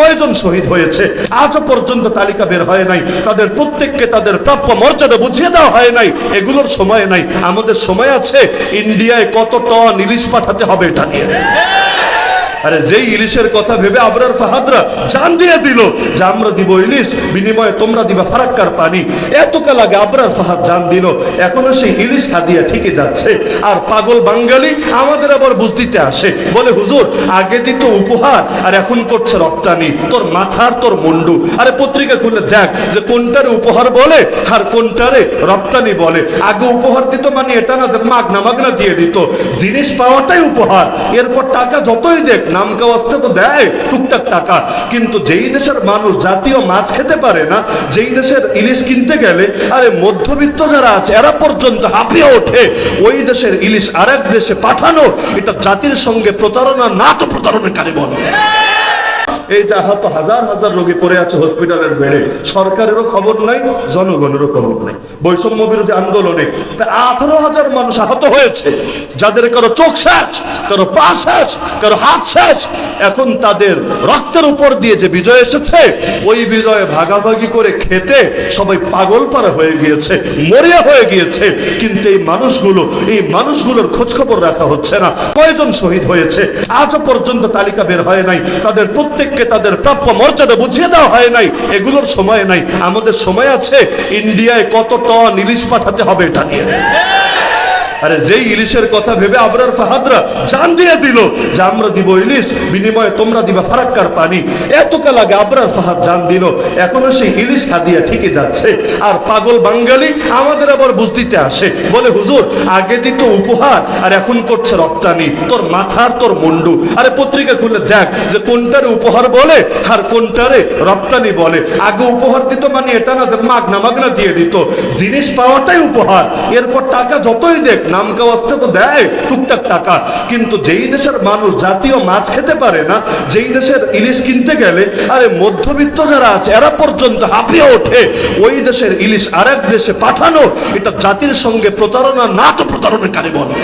কয়জন শহীদ হয়েছে? আজও পর্যন্ত তালিকা বের হয় নাই। তাদের প্রত্যেককে তাদের প্রাপ্য মর্যাদা বুঝিয়ে দেওয়া হয় নাই। এগুলোর সময় নাই। আমাদের সময় আছে। ইন্ডিয়ায় কত টন ইলিশ পাঠাতে হবে এটা নিয়ে। আরে যেই ইলিশের কথা ভেবে আবরার ফাহাদরা জান দিয়ে দিল যে আমরা দিব ইলিশ, বিনিময়ে তোমরা দিবা ফারাক্কার পানি। এতকাল আগে আবরার ফাহাদ জান দিল। এখনও সেই ইলিশ হাদিয়া ঠিকই যাচ্ছে। আর পাগল বাঙালি আমাদের আবার বুঝ দিতে আসে। বলে, হুজুর, আগে দিত উপহার, আর এখন করছে রপ্তানি। তোর মাথার, তোর মুন্ডু। আরে পত্রিকা খুলে দেখ যে কোনটারে উপহার বলে আর কোনটারে রপ্তানি বলে। আগে উপহার দিত মানে এটা না যে মাগনা মাগনা দিয়ে দিত। জিনিস পাওয়াটাই উপহার। এরপর টাকা যতই দেখ নাম কাওয়াজতে তো দেয় টুকটাক টাকা। কিন্তু যেই দেশের মানুষ জাতীয় মাছ খেতে পারে না, যেই দেশের ইলিশ কিনতে গেলে, আরে মধ্যবিত্ত যারা আছে, এরা পর্যন্ত হাঁপিয়ে ওঠে। ওই দেশের ইলিশ আরেক দেশে পাঠানো, এটা জাতির সঙ্গে প্রতারণা, না তো প্রতারণাকারী বলে। এই যে আহত হাজার হাজার রোগী পড়ে আছে হসপিটালের বেড়ে। সরকারেরও খবর নাই, জনগণেরও খবর নাই। বৈষম্য বিরোধী আন্দোলনে আঠারো হাজার মানুষ আহত হয়েছে। যাদের কারও চোখ শেষ, কারও পা শেষ, কারও হাত শেষ, এখন তাদের রক্তের উপর দিয়ে যে বিজয় এসেছে, ওই বিজয়ে ভাগাভাগি করে খেতে সবাই পাগল পারা হয়ে গিয়েছে, মরিয়া হয়ে গিয়েছে। কিন্তু এই মানুষগুলো, এই মানুষগুলোর খোঁজ খবর রাখা হচ্ছে না। কয়জন শহীদ হয়েছে? আজও পর্যন্ত তালিকা বের হয় নাই। তাদের প্রত্যেককে তাদের প্রাপ্য মর্যাদা বুঝিয়ে দেওয়া হয় নাই, এগুলোর সময় নাই। আমাদের সময় আছে, ইন্ডিয়ায় কত টন ইলিশ পাঠাতে হবে এটা নিয়ে। আরে যেই ইলিশের কথা ভেবে আবরার ফাহাদরা জান দিয়ে দিল যে আমরা দিব ইলিশ, বিনিময়ে তোমরা দিবা ফারাক্কার পানি। এতকাল আগে আবরার ফাহাদ জান দিল, এখনও সেই ইলিশ হাদিয়া ঠিকই যাচ্ছে। আর পাগল বাঙালি আমাদের আবার বুঝদিতে আসে। বলে, হুজুর, আগে দিত উপহার, আর এখন করছে রপ্তানি। তোর মাথার, তোর মুন্ডু। আরে পত্রিকা খুলে দেখ যে কোনটারে উপহার বলে আর কোনটারে রপ্তানি বলে। আগে উপহার দিত মানে এটা না যে মাগনা মাগনা দিয়ে দিত। জিনিস পাওয়াটাই উপহার। এরপর টাকা যতই দেখ নাম কাওয়াজতে তো দেয় টুকটাক টাকা। কিন্তু যেই দেশের মানুষ জাতীয় মাছ খেতে পারে না, যেই দেশের ইলিশ কিনতে গেলে, আরে মধ্যবিত্ত যারা আছে, এরা পর্যন্ত হাঁপিয়ে ওঠে। ওই দেশের ইলিশ আরেক দেশে পাঠানো, এটা জাতির সঙ্গে প্রতারণা, না তো প্রতারণাকারী বলে।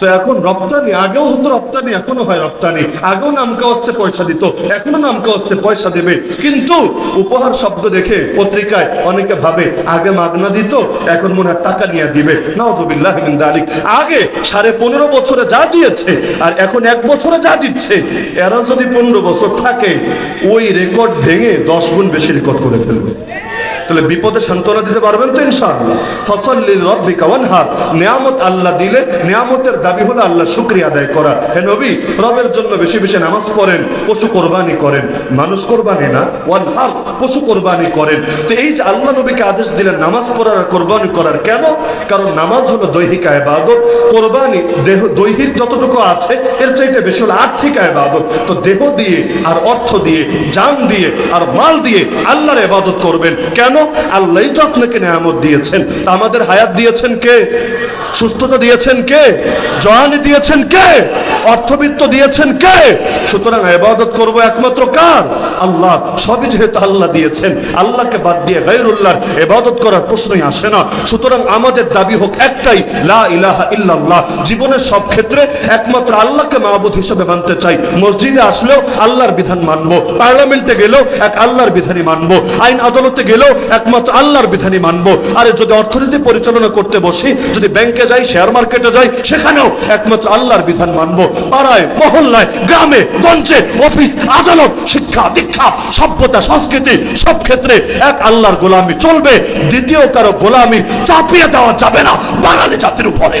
তো এখন রপ্তানি, আগেও হতো রপ্তানি, এখনও হয় রপ্তানি। আগেও নামকা অস্তে পয়সা দিত, এখনও নামকা অস্তে পয়সা দেবে। কিন্তু উপহার শব্দ দেখে পত্রিকায় অনেকে ভাবে, আগে মাগনা দিত, এখন মনে হয় টাকা নিয়ে দিবে। নাউজুবিল্লাহ আলিক আগে সাড়ে পনেরো বছরে যা দিয়েছে, আর এখন এক বছরে যা দিচ্ছে, এরা যদি পনেরো বছর থাকে, ওই রেকর্ড ভেঙে দশ গুণ বেশি রেকর্ড করে ফেলবে। তাহলে বিপদে সান্ত্বনা দিতে পারবেন তো ইনশাআল্লাহ। ফসল্লিল রব্বিকা ওয়ানহার। নিয়ামত আল্লাহ দিলে, নিয়ামতের দাবি হলো আল্লাহ শুকরিয়া আদায় করা। হে নবী, রবের জন্য বেশি বেশি নামাজ পড়েন, পশু কোরবানি করেন। মানুষ কোরবানি না, ওয়ানহার, পশু কোরবানি করেন। তো এই যে আল্লাহ নবীকে আদেশ দিলেন নামাজ পড়ার আর কোরবানি করার, কেন? কারণ নামাজ হলো দৈহিক আয়বাদত কোরবানি দেহ, দৈহিক যতটুকু আছে, এর চাইতে বেশি হলো আর্থিক আয়বাদত তো দেহ দিয়ে আর অর্থ দিয়ে, জান দিয়ে আর মাল দিয়ে আল্লাহর ইবাদত করবেন। কেন? আল্লাহই তো আপনাকে নিয়ামত দিয়েছেন। আমাদের হায়াত দিয়েছেন কে? সুস্থতা দিয়েছেন কে? জয়ানি দিয়েছেন কে? অর্থবিত্ত দিয়েছেন কে? সুতরাং ইবাদত করব একমাত্র কার? আল্লাহ। সবই যেহেতু আল্লাহ দিয়েছেন, আল্লাহকে বাদ দিয়ে গায়রুল্লাহর ইবাদত করার প্রশ্নই আসে না। সুতরাং আমাদের দাবি হোক একটাই, লা ইলাহা ইল্লাল্লাহ। জীবনের সব ক্ষেত্রে একমাত্র আল্লাহকে মাহবুদ হিসেবে মানতে চাই। মসজিদে আসলেও আল্লাহর বিধান মানবো, পার্লামেন্টে গেলেও এক আল্লাহর বিধানই মানবো, আইন আদালতে গেলেও একমাত্র আল্লাহর বিধানই মানবো। আরে যদি অর্থনীতি পরিচালনা করতে বসি, যদি ব্যাংকে যাই শেয়ার মার্কেটে যাই, সেখানেও একমাত্র আল্লাহর বিধান মানবো। পাড়ায়, মহল্লায়, গ্রামে, গঞ্জে, অফিস, আদালত, শিক্ষা, দীক্ষা, সভ্যতা, সংস্কৃতি, সব ক্ষেত্রে এক আল্লাহর গোলামি চলবে। দ্বিতীয় কারও গোলামি চাপিয়ে দেওয়া যাবে না বাঙালি জাতির উপরে।